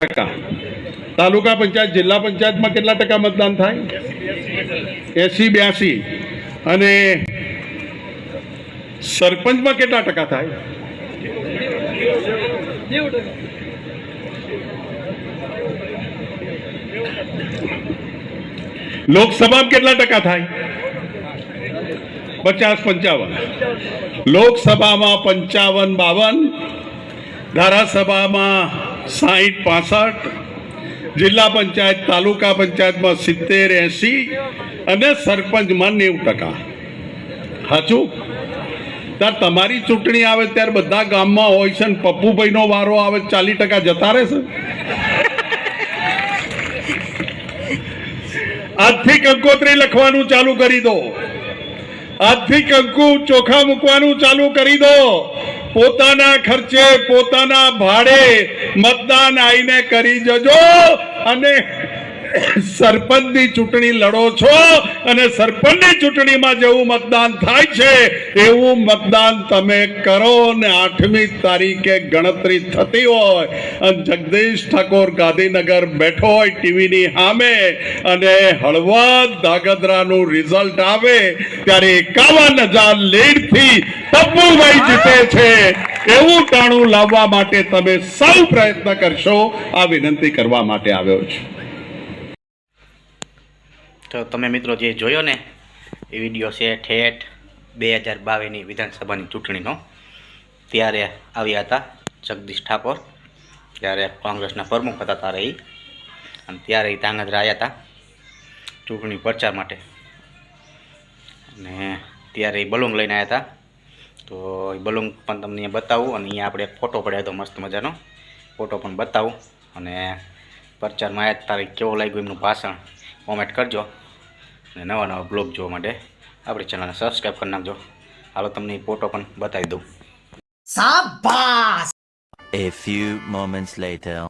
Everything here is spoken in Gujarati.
ટકા. તાલુકા પંચાયત, જિલ્લા પંચાયતમાં કેટલા ટકા મતદાન થાય? એસી, બ્યાસી. અને સરપંચમાં કેટલા ટકા થાય? લોકસભામાં કેટલા ટકા થાય? પચાસ, પંચાવન. લોકસભામાં પંચાવન, બાવન. ધારાસભામાં સાહીઠ, પાસઠ, જિલ્લા પંચાયત, તાલુકા પંચાયતમાં સિત્તેર, એંસી અને સરપંચમાં નેવું ટકા. સાચું? ત્યારે તમારી ચૂંટણી આવે ત્યારે બધા ગામમાં હોય છે ને પપ્પુભાઈનો વારો આવે, ચાલીસ ટકા જતા રહેશે આજથી કંકોત્રી લખવાનું ચાલુ કરી દો. આજથી કંકુ ચોખા મૂકવાનું ચાલુ કરી દો. પોતાના ખર્ચે પોતાના ભાડે મતદાન આઈને કરી જજો અને સરપંચની ચૂંટણી લડો છો અને સરપંચની ચૂંટણીમાં જેવું મતદાન થાય છે, એવું મતદાન તમે કરો ને આઠમી તારીખે ગણતરી થતી હોય. અને જગદીશ ઠાકોર ગાંધીનગર બેઠો હોય ટીવીની સામે અને હળવદ દાગદરાનું રિઝલ્ટ આવે, ત્યારે એકાવન હજાર લીડથી તબ્બુભાઈ જીતે છે. એવું ટાણું લાવવા માટે તમે સૌ પ્રયત્ન કરશો. આ વિનંતી કરવા માટે આવ્યો છું. તો તમે મિત્રો જે જોયો ને, એ વીડિયો છે ઠેઠ બે હજાર બાવીસની વિધાનસભાની ચૂંટણીનો, ત્યારે આવ્યા હતા જગદીશ ઠાકોર, ત્યારે કોંગ્રેસના પ્રમુખ હતા ત્યારે એ અને ત્યારે એ ધાંગધ્રા આવ્યા હતા ચૂંટણી પ્રચાર માટે. અને ત્યારે એ બલૂંગ લઈને આવ્યા હતા. તો એ બલૂંગ પણ તમને બતાવું, અને અહીંયા આપણે ફોટો પડ્યો હતો મસ્ત મજાનો. ફોટો પણ બતાવું, અને પ્રચારમાં આવ્યા તારે કેવો લાગ્યું એમનું ભાષણ? કોમેન્ટ કરજો અને નવા નવા બ્લોગ જોવા માટે આપણી ચેનલને સબસ્ક્રાઈબ કરી નાખજો હાલો તમને ફોટો પણ બતાવી દઉં Sabas! A few moments later.